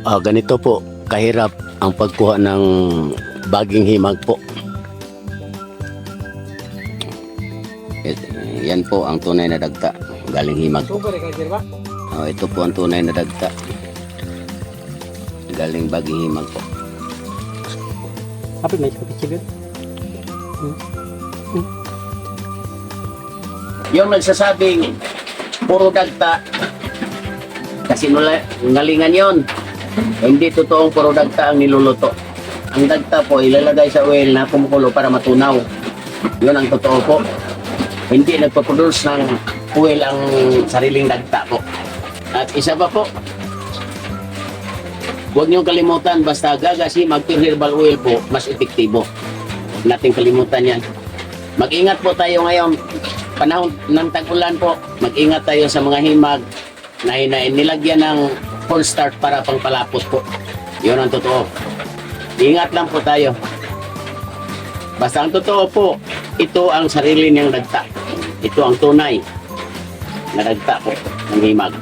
Ah, ganito po, kahirap ang pagkuha ng baging himag po. Et- Yan po ang tunay na dagta, galing himag. Oh, ito po ang tunay na dagta. Galing baging himag po. Apa may kapit sibir? Yung nagsasabing puro dagta, kasi nula, ngalingan yon. Hindi totoong puro dagta ang niluluto. Ang dagta po ilalagay sa oil na kumukulo para matunaw. Yun ang totoo po. Hindi nagpaproduce ng oil ang sariling dagta po. At isa pa po, huwag niyong kalimutan, basta gagasi mag-pure herbal oil po, mas epektibo. Huwag nating kalimutan yan. Mag-ingat po tayo ngayon. Panahon ng tag-ulan po, mag-ingat tayo sa mga himag na hinain. Nilagyan ng full start para pangpalapot po. Yun ang totoo. Ingat lang po tayo. Basta ang totoo po, ito ang sarili niyang dagta. Ito ang tunay na dagta po ng himag.